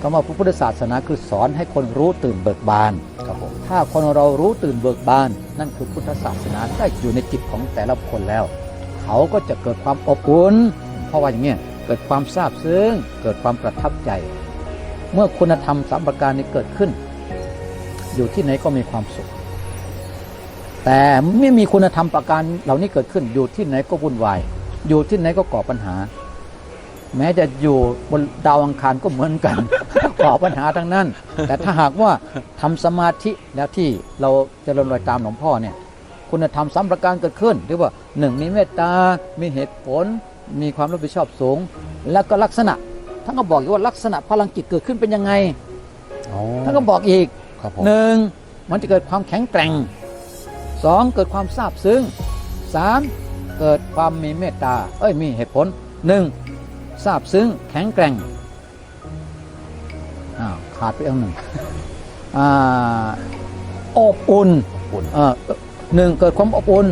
คำว่าพระพุทธศาสนาคือสอนให้คนรู้ตื่นเบิกบานครับผมถ้าคนเรารู้ตื่นเบิกบาน นั่นคือพุทธศาสนาได้อยู่ในจิตของแต่ละคนแล้ว เขาก็จะเกิดความอบอุ่นเพราะว่าอย่างเงี้ยเกิดความซาบซึ้งเกิดความประทับใจ เมื่อคุณธรรมสามประการนี้เกิดขึ้น อยู่ที่ไหนก็มีความสุข แต่ไม่มีคุณธรรมประการเหล่านี้เกิดขึ้นอยู่ที่ไหนก็วุ่นวาย อยู่ที่ไหนก็ก่อปัญหา แม้จะอยู่บนดาวอังคารก็เหมือนกัน ก่อปัญหาทั้งนั้น แต่ถ้าหากว่าทำสมาธิแล้วที่เราเจริญรอยตามหลวงพ่อเนี่ย คุณธรรมสามประการเกิดขึ้นเรียกว่าหนึ่งมีเมตตา มีเหตุผล มีความรับผิดชอบสูง แล้วก็ลักษณะท่านก็บอกอีกว่าลักษณะพลังจิตเกิดขึ้นเป็นยังไงอ๋อท่านก็บอกอีกครับผมหนึ่งมันจะเกิดความแข็งแกร่ง สองเกิดความซาบซึ้งสามเกิดความมีเมตตา เอ้ยมีเหตุผลหนึ่งซาบซึ้งแข็งแกร่งอ้าวขาดไปอันหนึ่งอ่าอบอุ่นอุ่นเอ่อหนึ่งเกิดความอบอุ่น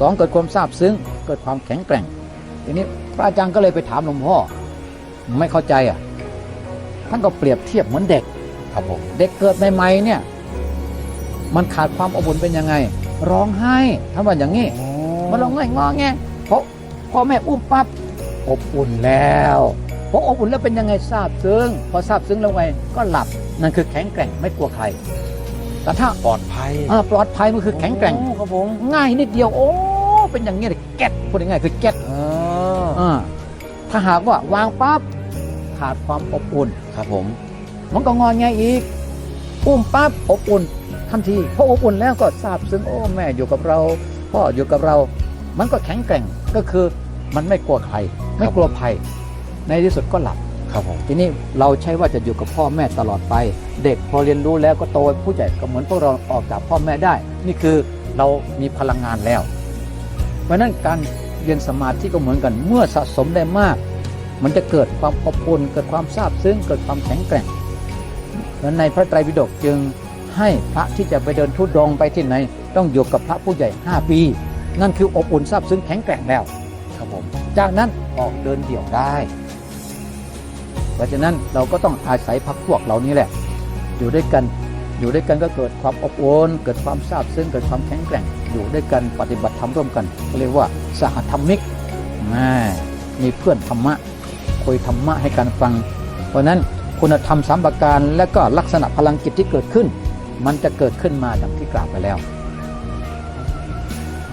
สองเกิดความซาบซึ้ง เกิดความแข็งแกร่ง ทีนี้พระอาจารย์ก็เลยไปถามหลวงพ่อ ไม่เข้าใจอะ ท่านก็เปรียบเทียบเหมือนเด็ก ครับผม เด็กเกิดใหม่ๆเนี่ย มันขาดความอบอุ่นเป็นยังไง ร้องไห้ท่านว่าอย่างนี้มันร้องไห้งอแงเพราะพ่อแม่อุ้มปั๊บอบอุ่นแล้วพออบอุ่นแล้วเป็นยังไงทราบซึ้งพอทราบซึ้งแล้วไงก็หลับนั่นคือแข็งแกร่งไม่กลัวใครแต่ถ้าปลอดภัยอ่าปลอดภัยมันคือแข็งแกร่งโอ้ครับผมง่ายนิดเดียวโอ้เป็นอย่างนี้เลยแก๊ดพูดง่ายๆคือแก๊ดอ่าอ่าถ้าหากว่าวางปั๊บขาดความอบอุ่นครับผม มันก็งอแงอีกอุ้มปั๊บอบอุ่น ทันทีพออบอุ่นแล้วก็ทราบซึ้งโอ้แม่อยู่กับเราพ่ออยู่กับเรา มันก็แข็งแกร่งก็คือมันไม่กลัวใครไม่กลัวภัย ในที่สุดก็หลับครับผมทีนี้เราใช่ว่าจะอยู่กับพ่อแม่ตลอดไป เด็กพอเรียนรู้แล้วก็โตเป็นผู้ใหญ่ก็เหมือนพวกเราออกจากพ่อแม่ได้ นี่คือเรามีพลังงานแล้ว เพราะฉะนั้นการเรียนสมาธิก็เหมือนกันเมื่อสะสมได้มาก มันจะเกิดความอบอุ่นเกิดความซาบซึ้งเกิดความแข็งแกร่งเพราะฉะนั้นในพระไตรปิฎกจึง ให้พระที่จะไปเดินทุดงไปที่ไหน ต้องอยู่กับพระผู้ใหญ่ 5 ปี นั่นคืออบอุ่นซาบซึ้งแข็งแกร่งแล้วครับผมจากนั้นออกเดินเดี่ยวได้ เพราะฉะนั้นเราก็ต้องอาศัยพักพวกเหล่านี้แหละ อยู่ด้วยกันอยู่ด้วยกันก็เกิดความอบอุ่นเกิดความซาบซึ้งเกิดความแข็งแกร่ง อยู่ด้วยกันปฏิบัติธรรมร่วมกันเรียกว่าสหธรรมิกมีเพื่อนธรรมะคุยธรรมะให้กันฟัง เพราะฉะนั้นคุณธรรมสามประการและก็ลักษณะพลังจิตที่เกิดขึ้น มันจะเกิดขึ้นมาดังที่กล่าวไปแล้ว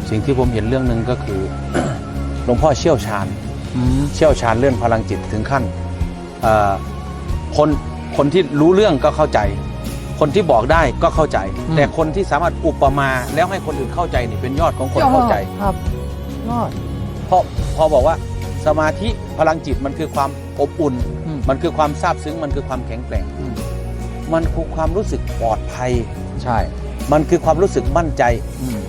สิ่งที่ผมเห็นเรื่องหนึ่งก็คือหลวงพ่อเชี่ยวชาญอืมเชี่ยวชาญเรื่องพลังจิตถึงขั้นเอ่อคนคนที่รู้เรื่องก็เข้าใจ คนที่บอกได้ก็เข้าใจ แต่คนที่สามารถอุปมาแล้วให้คนอื่นเข้าใจนี่เป็นยอดของคนเข้าใจครับยอดเพราะพอบอกว่าสมาธิพลังจิตมันคือความอบอุ่นอืมมันคือความซาบซึ้งมันคือความแข็งแกร่งอื มมันคือความรู้สึกปลอดภัย ใช่ มันคือความรู้สึกมั่นใจ อืม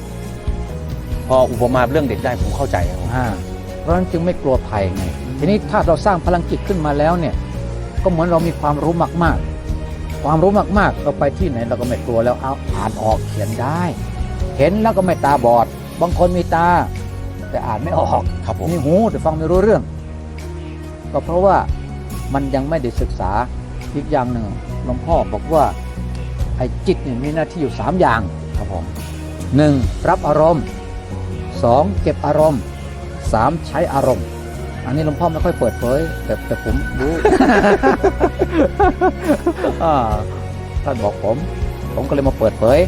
พออุปมาเรื่องเด็กได้ผมเข้าใจครับผมอ่าเพราะฉะนั้นจึงไม่กลัวภัยไงทีนี้ถ้าเราสร้างพลังจิตขึ้นมาแล้วเนี่ย ก็เหมือนเรามีความรู้มาก ๆ ความรู้มากๆเราไปที่ไหนเราก็ไม่กลัวแล้วเอาอ่านออกเขียนได้ เห็นแล้วก็ไม่ตาบอด บางคนมีตา แต่อ่านไม่ออกครับผมมีหูแต่ฟังไม่รู้เรื่อง ก็เพราะว่ามันยังไม่ได้ศึกษาอีกอย่างหนึ่ง หลวงพ่อบอกว่าไอ้จิตเนี่ยมีหน้าที่อยู่สามอย่างครับผมหนึ่งรับอารมณ์สองเก็บอารมณ์สามใช้อารมณ์ อันนี้หลวงพ่อไม่ค่อยเปิดเผยแต่แต่ผมรู้อ่าท่านบอกผม ผมก็เลยมาเปิดเผย